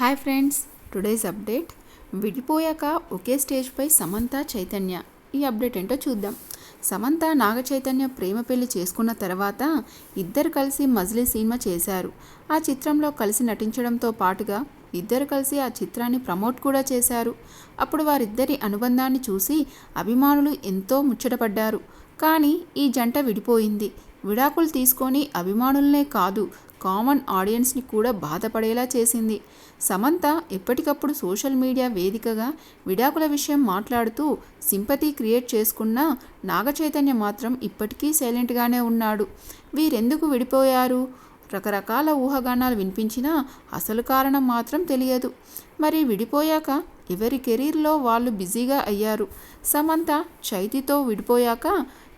Hi friends today's update. విడిపోయాక ఒకే స్టేజ్పై సమంత చైతన్య. ఈ అప్డేట్ ఏంటో చూద్దాం. సమంత నాగ చైతన్య ప్రేమ పెళ్ళి చేసుకున్న తర్వాత ఇద్దరు కలిసి మజిలీ సినిమా చేశారు. ఆ చిత్రంలో కలిసి నటించడంతో పాటుగా ఇద్దరు కలిసి ఆ చిత్రాన్ని ప్రమోట్ కూడా చేశారు. అప్పుడు వారిద్దరి అనుబంధాన్ని చూసి అభిమానులు ఎంతో ముచ్చటపడ్డారు. కానీ ఈ జంట విడిపోయింది. విడాకులు తీసుకొని అభిమానులనే కాదు కామన్ ఆడియన్స్ని కూడా బాధపడేలా చేసింది. సమంత ఎప్పటికప్పుడు సోషల్ మీడియా వేదికగా విడాకుల విషయం మాట్లాడుతూ సింపతి క్రియేట్ చేసుకున్న నాగచైతన్య మాత్రం ఇప్పటికీ సైలెంట్గానే ఉన్నాడు. వీరెందుకు విడిపోయారు? రకరకాల ఊహాగానాలు వినిపించినా అసలు కారణం మాత్రం తెలియదు. మరి విడిపోయాక ఎవరి కెరీర్లో వాళ్ళు బిజీగా అయ్యారు. సమంత చైతితో విడిపోయాక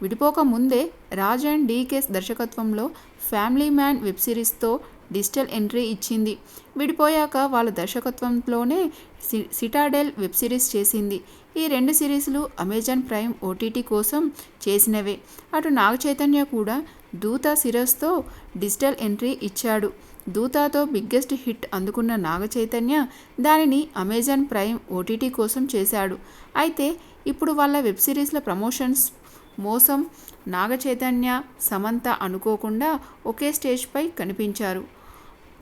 విడిపోక ముందే రాజ్ అండ్ డీకేస్ దర్శకత్వంలో ఫ్యామిలీ మ్యాన్ వెబ్ సిరీస్తో డిజిటల్ ఎంట్రీ ఇచ్చింది. విడిపోయాక వాళ్ళ దర్శకత్వంలోనే సిటాడెల్ వెబ్ సిరీస్ చేసింది. ఈ రెండు సిరీస్లు అమెజాన్ ప్రైమ్ ఓటీటీ కోసం చేసినవే. అటు నాగ చైతన్య కూడా దూత సిరస్తో డిజిటల్ ఎంట్రీ ఇచ్చాడు. దూతాతో బిగ్గెస్ట్ హిట్ అందుకున్న నాగ చైతన్య దానిని అమెజాన్ ప్రైమ్ ఓటీటీ కోసం చేశాడు. అయితే ఇప్పుడు వాళ్ళ వెబ్ సిరీస్ల ప్రమోషన్స్ మోసం నాగ చైతన్య సమంత అనుకోకుండా ఒకే స్టేజ్పై కనిపించారు.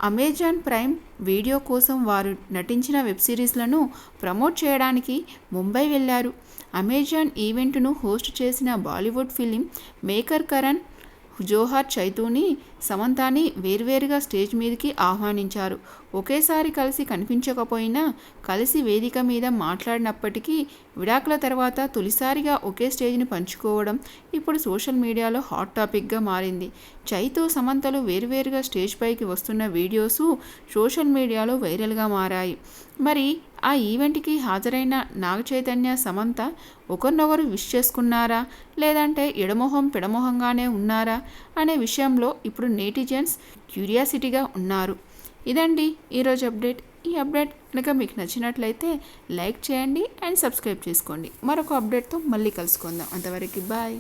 అమెజాన్ ప్రైమ్ వీడియో కోసం వారు నటించిన వెబ్ సిరీస్లను ప్రమోట్ చేయడానికి ముంబై వెళ్ళారు. అమెజాన్ ఈవెంట్ను హోస్ట్ చేసిన Bollywood film maker Karan Johar చైతూని సమంతాని వేర్వేరుగా స్టేజ్ మీదకి ఆహ్వానించారు. ఒకేసారి కలిసి కనిపించకపోయినా కలిసి వేదిక మీద మాట్లాడినప్పటికీ విడాకుల తర్వాత తొలిసారిగా ఒకే స్టేజ్ని పంచుకోవడం ఇప్పుడు సోషల్ మీడియాలో హాట్ టాపిక్గా మారింది. చైతో సమంతలు వేర్వేరుగా స్టేజ్ పైకి వస్తున్న వీడియోసు సోషల్ మీడియాలో వైరల్గా మారాయి. మరి ఆ ఈవెంట్కి హాజరైన నాగ చైతన్య సమంత ఒకరినొకరు విష్ చేసుకున్నారా? లేదంటే ఎడమొహం పిడమొహంగానే ఉన్నారా? అనే విషయంలో ఇప్పుడు నేటిజన్స్ క్యూరియాసిటీగా ఉన్నారు. ఇదండి ఈరోజు అప్డేట్. ఈ అప్డేట్ కనుక మీకు నచ్చినట్లయితే లైక్ చేయండి అండ్ సబ్స్క్రైబ్ చేసుకోండి. మరొక అప్డేట్తో మళ్ళీ కలుసుకుందాం. అంతవరకు బాయ్.